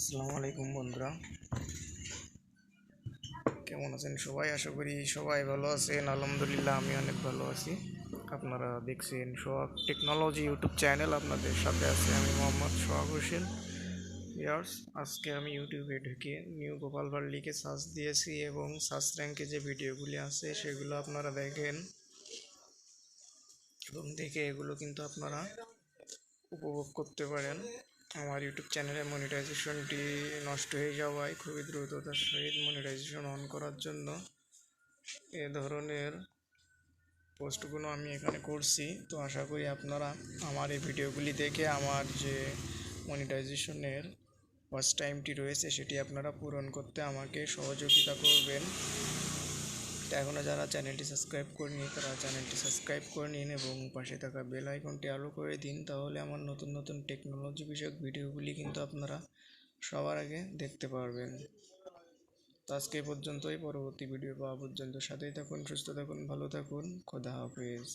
আসসালামু আলাইকুম বন্ধুরা। কেমন আছেন সবাই? আশা করি সবাই ভালো আছেন। আলহামদুলিল্লাহ, আমি অনেক ভালো আছি। আপনারা দেখছেন সোহাগ টেকনোলজি ইউটিউব চ্যানেল। আপনাদের সাথে আছে আমি মোহাম্মদ সোহাগ হোসেন। ইয়ার্স আজকে আমি ইউটিউবে ঢুকে নিউ গোপাল ভাড় লিখে সার্চ দিয়েছি এবং সার্চ র্যাঙ্কে যে ভিডিওগুলি আছে সেগুলো আপনারা দেখেন। এবং দেখে এগুলো কিন্তু আপনারা উপভোগ করতে পারেন। আমার ইউটিউব চ্যানেলে মনিটাইজেশনটি নষ্ট হয়ে যাওয়ায় খুবই দ্রুততার সহিত মনিটাইজেশন অন করার জন্য এ ধরনের পোস্টগুলো আমি এখানে করছি। তো আশা করি আপনারা আমার এই ভিডিওগুলি দেখে আমার যে মনিটাইজেশনের ফার্স্ট টাইমটি রয়েছে সেটি আপনারা পূরণ করতে আমাকে সহযোগিতা করবেন। তো এখনও যারা চ্যানেলটি সাবস্ক্রাইব করেনি, তারা চ্যানেলটি সাবস্ক্রাইব করে নিন এবং পাশে থাকা বেল আইকনটি আলো করে দিন। তাহলে আমার নতুন নতুন টেকনোলজি বিষয়ক ভিডিওগুলি কিন্তু আপনারা সবার আগে দেখতে পারবেন। তো আজকে পর্যন্তই, পরবর্তী ভিডিও পাওয়া পর্যন্ত সাথেই থাকুন, সুস্থ থাকুন, ভালো থাকুন, খোদা হাফেজ।